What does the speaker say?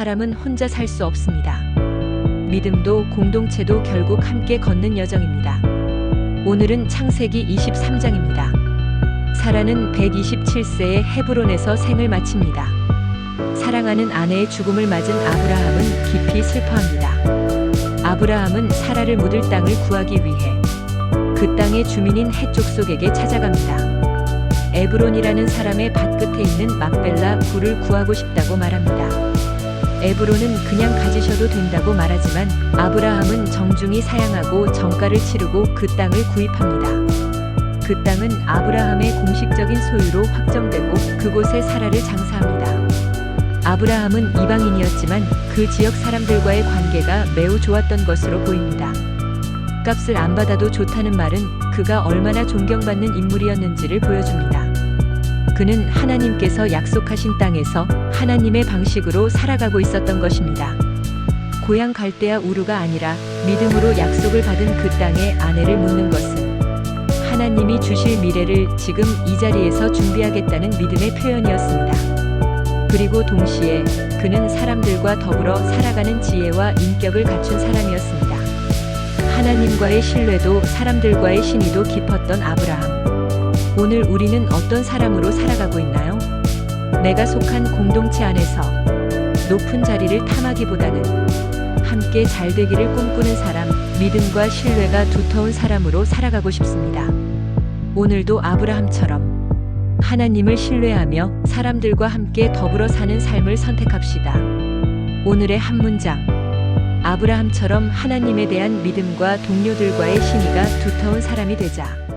사람은 혼자 살 수 없습니다. 믿음도 공동체도 결국 함께 걷는 여정입니다. 오늘은 창세기 23장입니다. 사라는 127세의 헤브론에서 생을 마칩니다. 사랑하는 아내의 죽음을 맞은 아브라함은 깊이 슬퍼합니다. 아브라함은 사라를 묻을 땅을 구하기 위해 그 땅의 주민인 해족속에게 찾아갑니다. 에브론이라는 사람의 밭끝에 있는 막벨라 굴을 구하고 싶다고 말합니다. 에브론은 그냥 가지셔도 된다고 말하지만 아브라함은 정중히 사양하고 정가를 치르고 그 땅을 구입합니다. 그 땅은 아브라함의 공식적인 소유로 확정되고 그곳에 사라를 장사합니다. 아브라함은 이방인이었지만 그 지역 사람들과의 관계가 매우 좋았던 것으로 보입니다. 값을 안 받아도 좋다는 말은 그가 얼마나 존경받는 인물이었는지를 보여줍니다. 그는 하나님께서 약속하신 땅에서 하나님의 방식으로 살아가고 있었던 것입니다. 고향 갈대아 우루가 아니라 믿음으로 약속을 받은 그 땅에 아내를 묻는 것은 하나님이 주실 미래를 지금 이 자리에서 준비하겠다는 믿음의 표현이었습니다. 그리고 동시에 그는 사람들과 더불어 살아가는 지혜와 인격을 갖춘 사람이었습니다. 하나님과의 신뢰도 사람들과의 신의도 깊었던 아브라함. 오늘 우리는 어떤 사람으로 살아가고 있나요? 내가 속한 공동체 안에서 높은 자리를 탐하기보다는 함께 잘 되기를 꿈꾸는 사람, 믿음과 신뢰가 두터운 사람으로 살아가고 싶습니다. 오늘도 아브라함처럼 하나님을 신뢰하며 사람들과 함께 더불어 사는 삶을 선택합시다. 오늘의 한 문장. 아브라함처럼 하나님에 대한 믿음과 동료들과의 신의가 두터운 사람이 되자.